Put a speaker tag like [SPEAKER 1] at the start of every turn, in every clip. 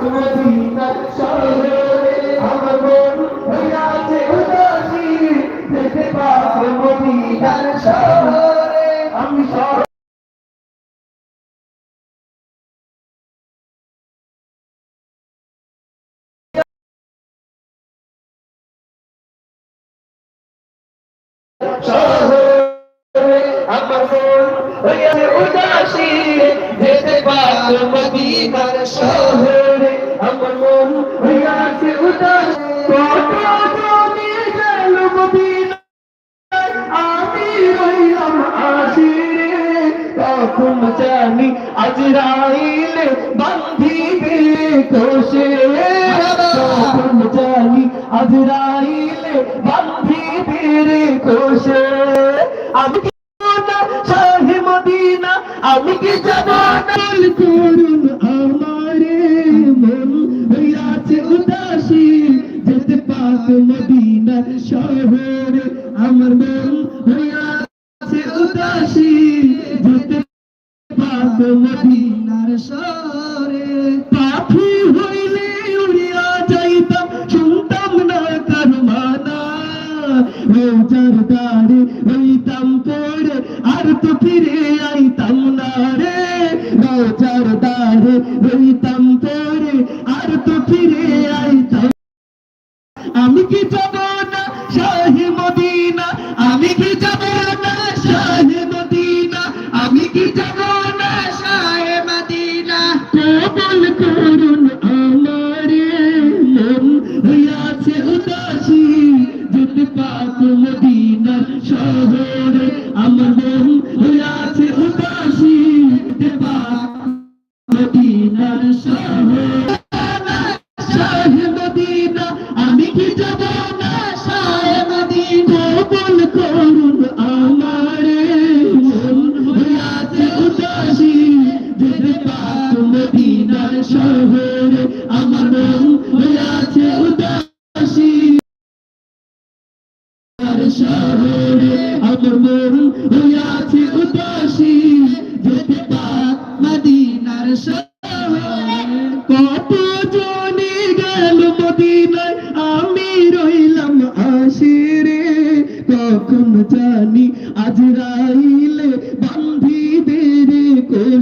[SPEAKER 1] তোমার আমি কি করুন আমারে মন। হইয়াছে উদাসীন যেতে পাক মদিনার শহরে। আমার মন হইয়াছে উদাসীন যেতে পাক মদিনার শহরে। পাথর রোজার দ্বারে হইতাম পড়ে আর তো ফিরে আইতাম না রে। রোজার দ্বারে হইতাম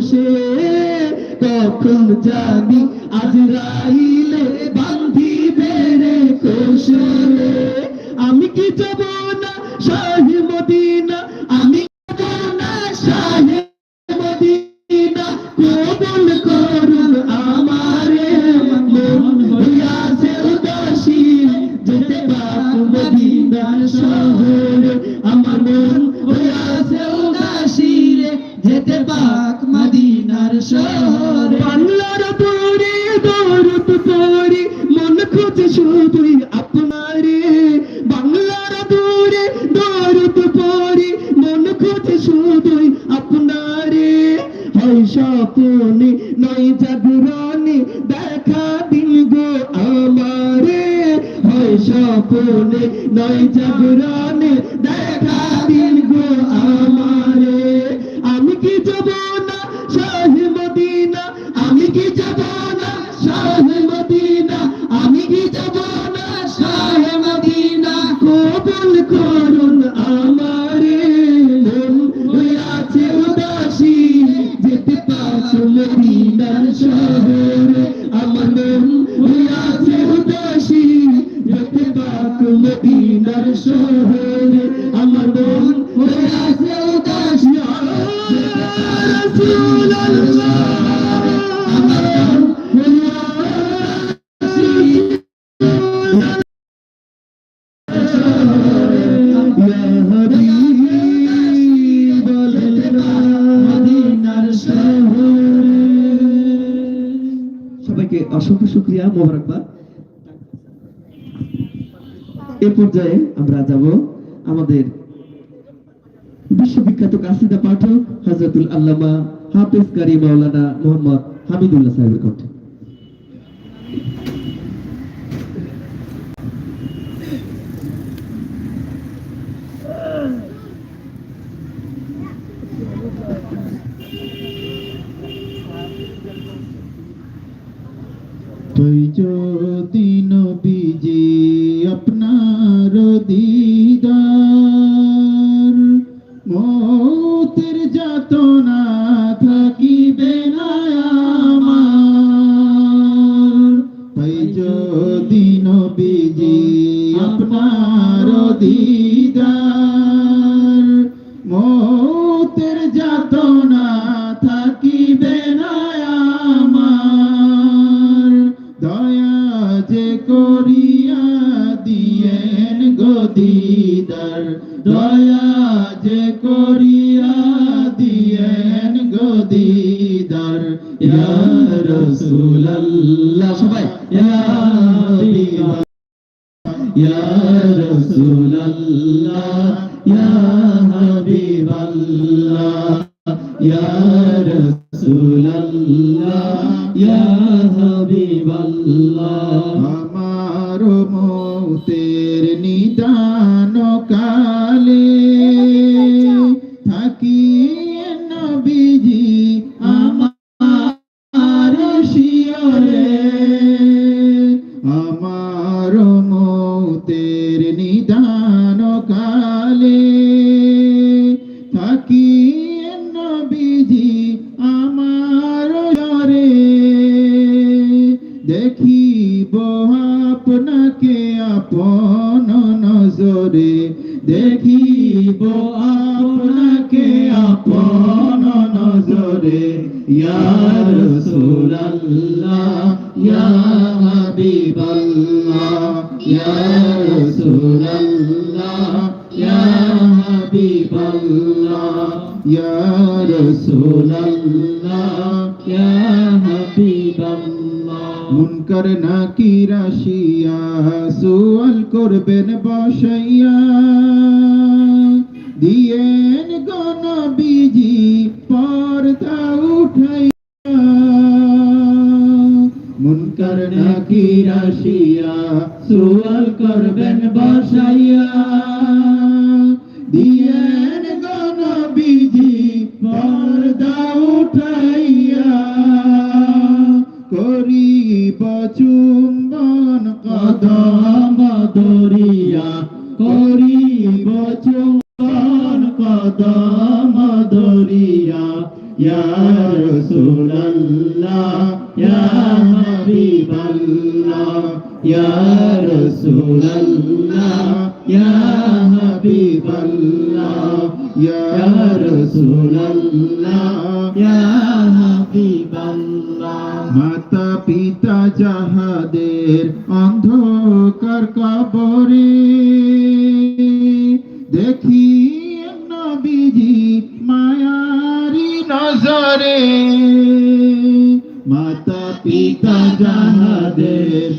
[SPEAKER 1] সে কখন জানি আজ রাইলে বান্ধি বেড়ে কৌশলে আমি কি যাব আমার সবাইকে অসংখ্য শুক্রিয়া, মোবারকবাদ। এ পর্যায়ে আমরা যাব আমাদের বিশ্ববিখ্যাত কাসিদা পাঠক হজরতুল আল্লামা হাফেজ কারি মাওলানা মোহাম্মদ হামিদুল্লাহ সাহেবের কণ্ঠে।
[SPEAKER 2] মৌতের যাতনা থাকিবে না কার নাকি রাশিয়া সোয়াল করবেন বাসাইয়া দেখি নবীজি মায়ারি নজরে। মাতা পিতা যাহাদের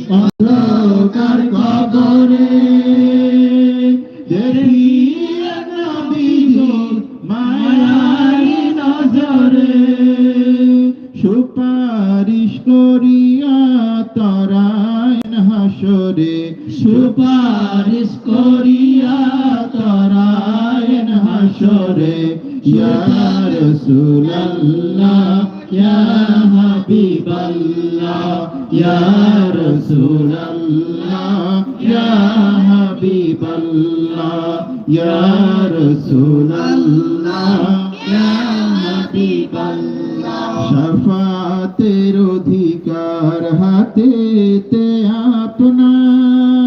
[SPEAKER 2] হাতেতে আপনার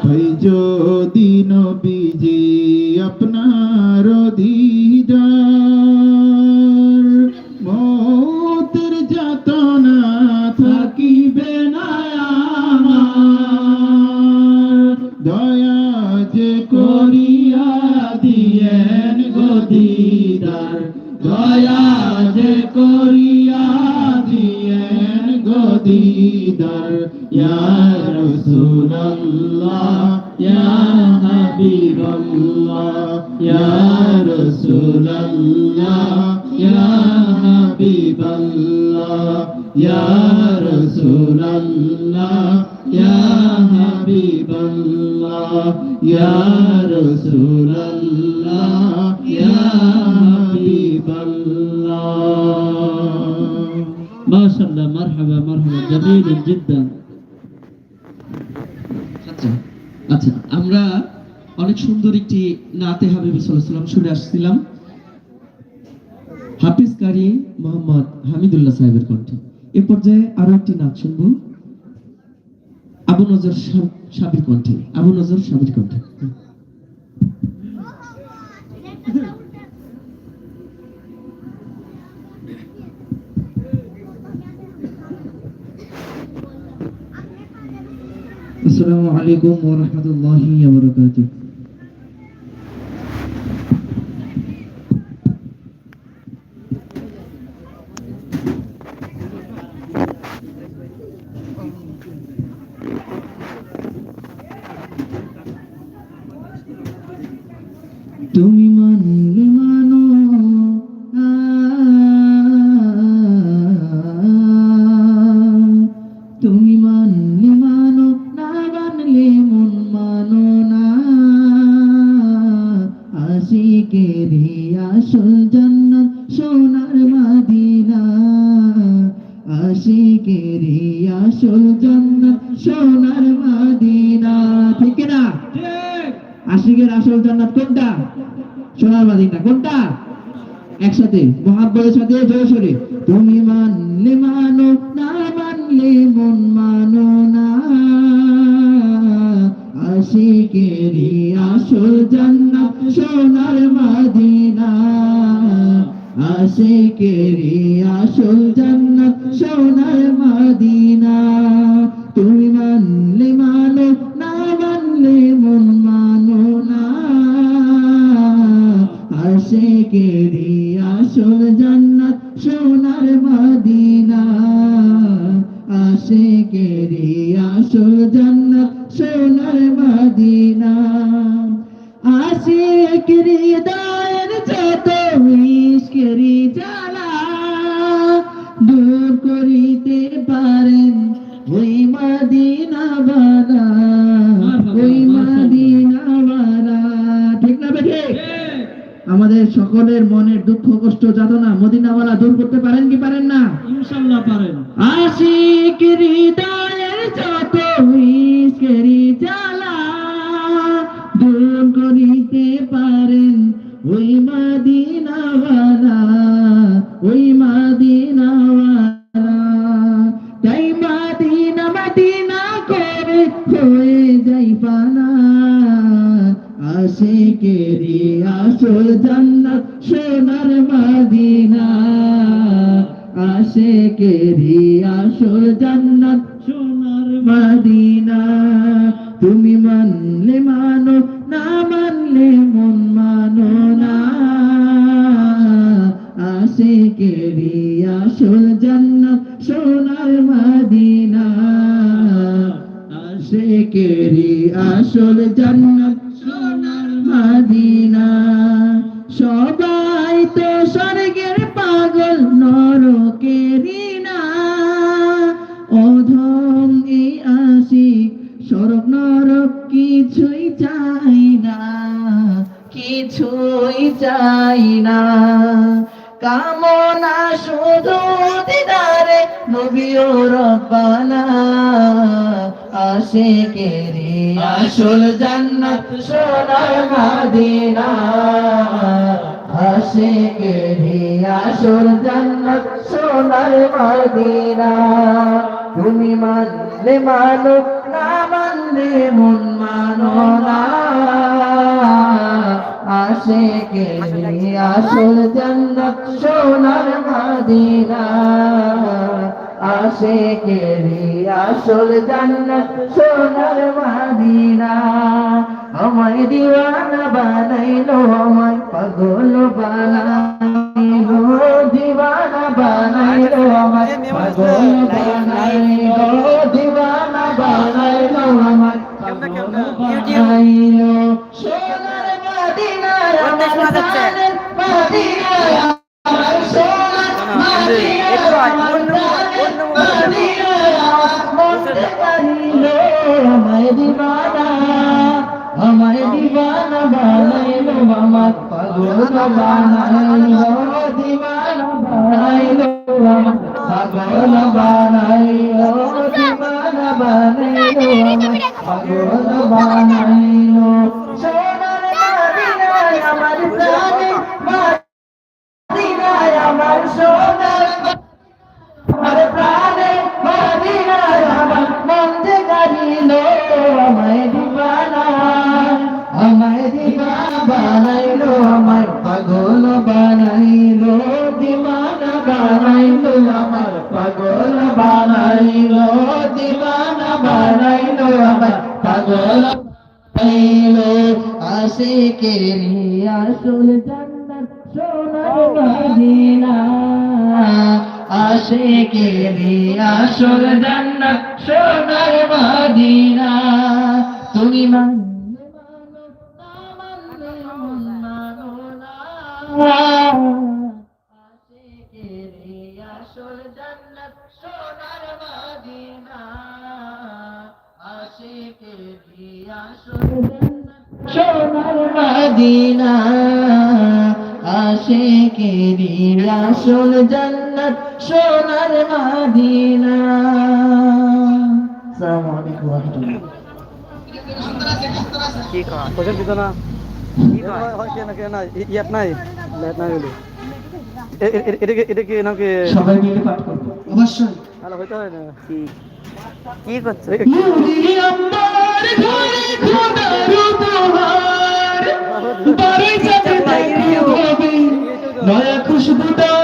[SPEAKER 2] ভাই যদি নবীজি আপনার অধীন
[SPEAKER 3] ما شاء الله, مرحبا مرحبا, جميل جدا.
[SPEAKER 4] আচ্ছা, আচ্ছা আমরা অনেক সুন্দর একটি নাতে হাবিব সাল্লাম শুনে আসছিলাম। হাফিজ কারি মোহাম্মদ হামিদুল্লাহ সাহেবের কণ্ঠে। এ পর্যায়ে আরও একটি নাচ শুনব। আবু নজর সাবির কণ্ঠে, আবু নজর সাবির কণ্ঠে। السلام عليكم ورحمة الله وبركاته. তুমি কিছুই চাই না, কিছুই চাই না। কামনা শুধু দিদারে, নবীও রব্বানা। আসে কে রে, আসল জান্নাত সোনার মদিনা। আসে কে রে, আসল জান্নাত সোনার মদিনা। তুমি মানলে মানো না কান্দে মন মানো না আসে কে আসল জন্নত, সোনার মাদিনা। আসে কে আসল জন্নত, সোনার মাদিনা। আমায় দিওয়ানা বানাইলো, আমায় পাগল বানাইলো। দিওয়ানা বানাইলো, আমায় পাগল বানাইলো। বানাইলো পাগল বানাইলো সোনার মাদিনায় আমার প্রাণের মাদিনায় আমার সোনার মাদিনায় আমার প্রাণের মাদিনায় আমার কারিলো আমায় দিওয়ানা আমায় দিওয়ানা বানাইলো আমার পাগল বানাইলো দিওয়ানা বানাইলো আমার পাগল বানাইলো। বানাইলো আমার পাগল বানাইলো সোনার মদিনায় আমার প্রাণে মদিনায় আমার সোনার আমার প্রাণে মদিনায় আমার মন যে গাড়িল আমায় দিবানা আমায় দিবানা বানাইলো আশিকেরি আসল জান্নাত, সোনার মদিনা। তুমি মানো না। আশিকেরি আসল জান্নাত, সোনার মদিনা। আশিকেরি আসল জান্নাত, সোনার মদিনা। আশিকেরি আসল জান্নাত? সোনার মদিনা। আসসালামু আলাইকুম ওয়া রাহমাতুল্লাহ
[SPEAKER 5] পয়সা দিত না? হয় কে না কে না ইয়াত নাই? নাই বলে এটা কি এটা কি নাম
[SPEAKER 4] সবাই মিলে পাঠ করব। অবশ্যই।
[SPEAKER 5] আলো হইতে হয় না?
[SPEAKER 1] কি করছ?
[SPEAKER 4] বাড়ি যাতে দেখো হবে নয়া খুশবুদার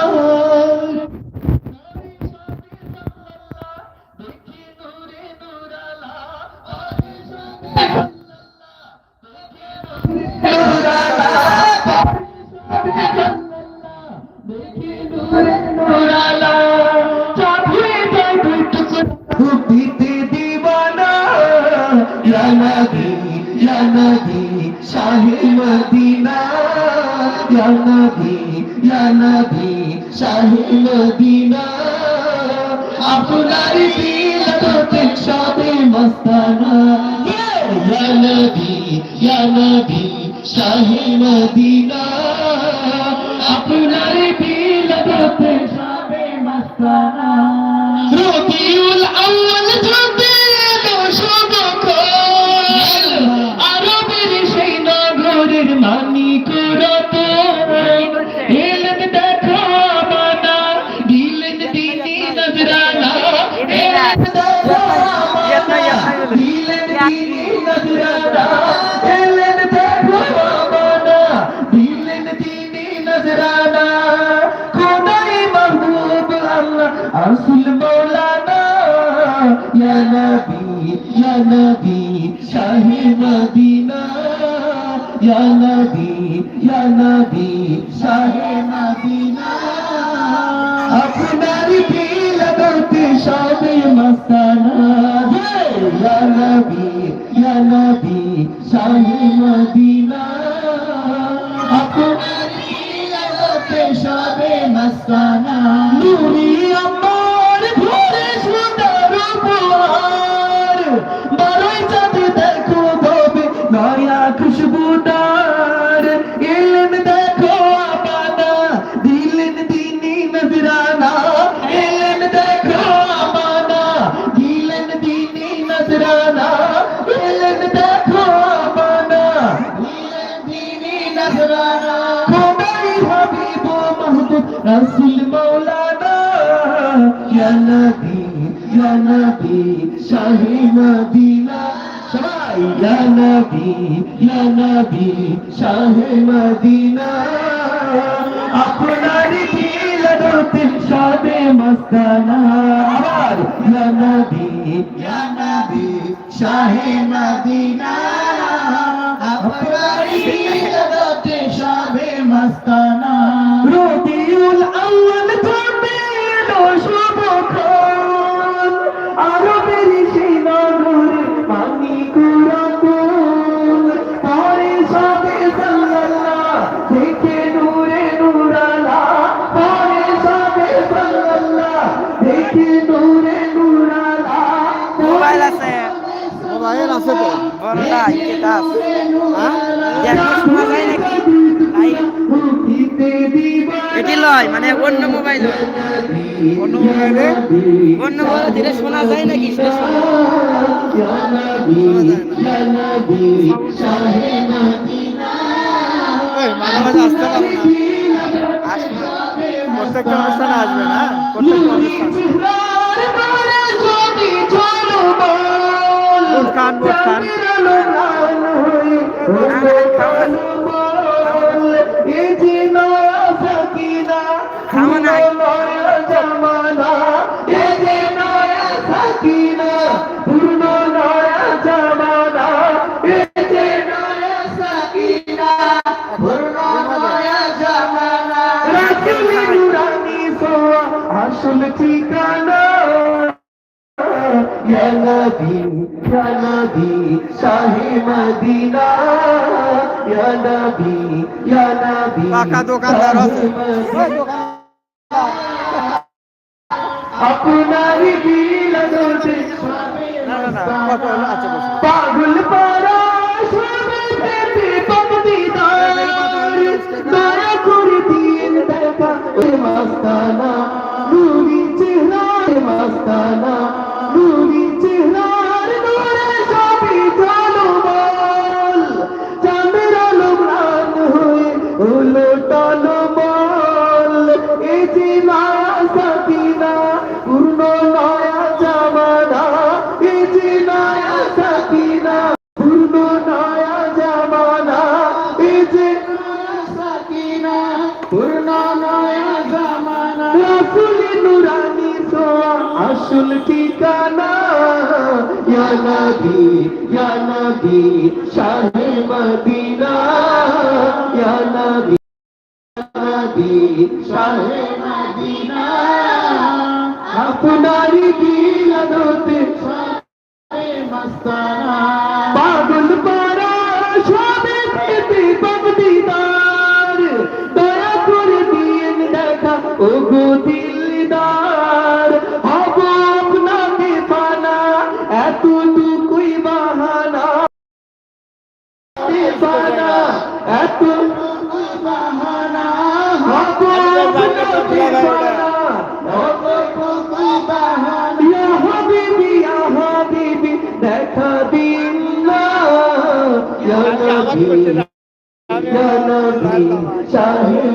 [SPEAKER 4] দিতে নবী, ইয়া নবী, শাহে মদিনা। আপনার দিলতে সবে মস্তানা। ইয়া নবী ইয়া নবী, শাহে মদিনা। আপনার দিলতে সবে মস্তানা। নবী, শাহে মদিনা। ইয়া নবী ইয়া নবী, শাহে মদিনা। আপনার দিল করতে সবে মস্তানা। ইয়া নবী ইয়া নবী, শাহে মদিনা। আপনার দিল করতে সবে মস্তানা। ইয়া নবী ইয়া নবী, শাহে মদিনা। সবাই, ইয়া নবী ইয়া নবী, শাহে মদিনা। আপনার দিল
[SPEAKER 1] লড়তে সবে মস্তানা। আবার, ইয়া নবী,
[SPEAKER 2] ইয়া মদিনা। আপনার ইবাদতে
[SPEAKER 4] লয় মানে অন্য মোবাইল অন্য মোবাইলে অন্য মোবাইলে দিলে শোনা যায় নাকি? সেটা শোনা
[SPEAKER 6] মাঝে মাঝে আসতে না।
[SPEAKER 4] আসবে
[SPEAKER 6] প্রত্যেকটা অনুষ্ঠানে আসবে না? প্রত্যেকটা অনুষ্ঠান খান বুট খান
[SPEAKER 4] খাওয়া।
[SPEAKER 1] সোয়া আসল ঠিকানা। নবী ইয়া নবী শাহে মদিনা। ইয়া নবী ইয়া নবী
[SPEAKER 6] পাকা দোকানদার আছে।
[SPEAKER 1] শাহে
[SPEAKER 6] ওই দোকান
[SPEAKER 1] আপনার দিল দোতে
[SPEAKER 6] না না
[SPEAKER 1] আসল ঠিকানা? ইয়া নবী ইয়া নবী শাহে মদিনা। ইয়া নবী নবী শাহে মদিনা। আপনারই দিলাতে শাহে মস্তানা।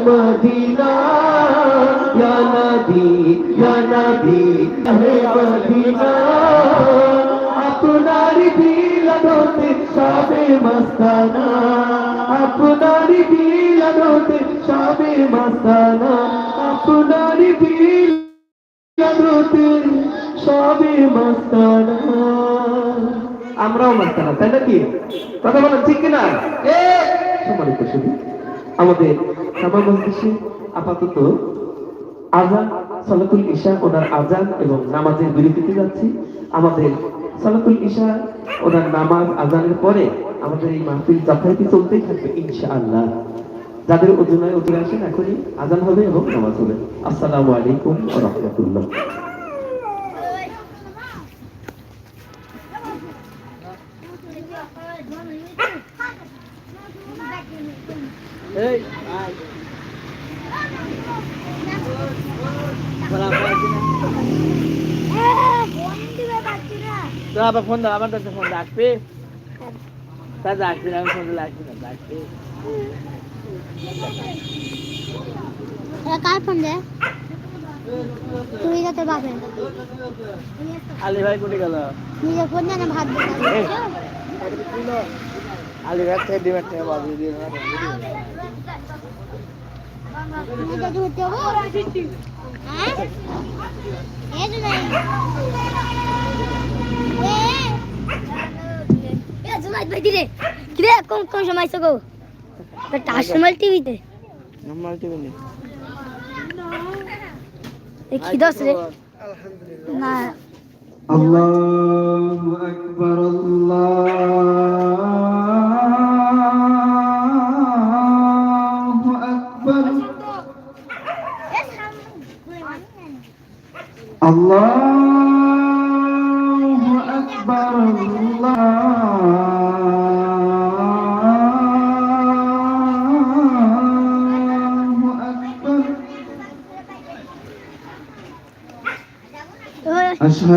[SPEAKER 1] মদিনা ইয়া নবী ইয়া নবী শাহে মদিনা আপনার দিলাতে সবে মস্তানা, আপনার দিলাতে সবে মস্তানা, আপনার দিলাতে সবে মস্তানা। আমরাও মস্তানা তাই নাকি? কথা বলেন, ঠিক কিনা? সম্মানিত শুধু আমাদের সামা মজলিসে আপাতত আজান, সালাতুল ঈশা, ওনার আজান এবং নামাজের বিরতিতে যাচ্ছি। আমাদের সালাতুল ঈশা, ওনার নামাজ, আজানের পরে আমাদের এই মাহফিল যথারীতি চলতেই থাকবে, ইনশাআল্লাহ। যাদের অজুনায় অজুরে আসেন, এখনই আজান হবে এবং নামাজ হবে। আসসালামু আলাইকুম রাহমাতুল্লাহ
[SPEAKER 6] এই আয় সালাম আলাইকুম তো আবার ফোন দাও আমার কাছে ফোন ডাকবে তা ডাকবি না আমি ফোন আসবি না
[SPEAKER 7] এটা কার ফোন রে? তুই যাতে বাপে
[SPEAKER 6] আলি ভাই কোটে গেল?
[SPEAKER 7] নিজের ফোন জানে ভাত
[SPEAKER 6] এই। আলি ভাই থেকে ডিমের থেকে বাবু দিয়ে না
[SPEAKER 8] এটা ধরতে হবে হ্যাঁ? কিরে কোন কোন সময় গো টাসমল টিভিতে
[SPEAKER 7] নর্মাল টিভিতে
[SPEAKER 8] এ কি দস রে না
[SPEAKER 6] আল্লাহু আকবার আল্লাহু আকবার আল্লাহ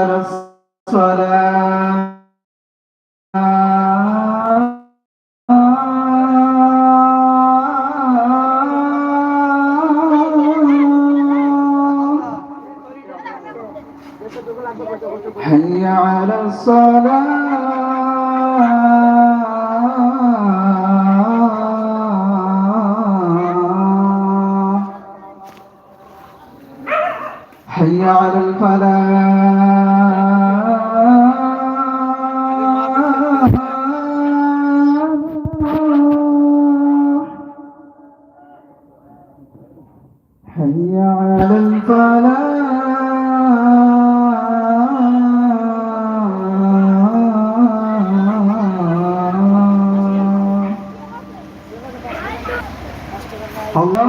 [SPEAKER 6] على الصلاة حي على الصلاة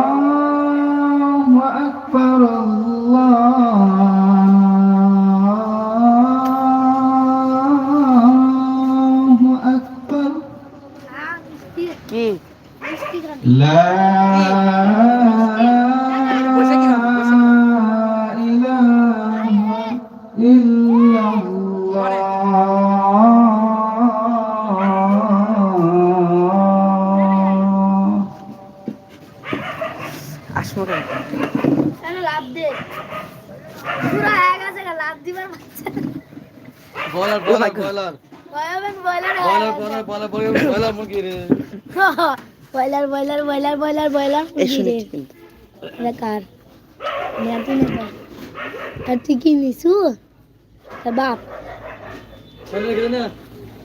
[SPEAKER 7] Oh.
[SPEAKER 8] Boiler boiler boiler boiler boiler
[SPEAKER 7] এই শুনেছি
[SPEAKER 8] এটা কার? নেয়া তুই নেতা তার তুই কি নিছু তার বাপ।
[SPEAKER 7] না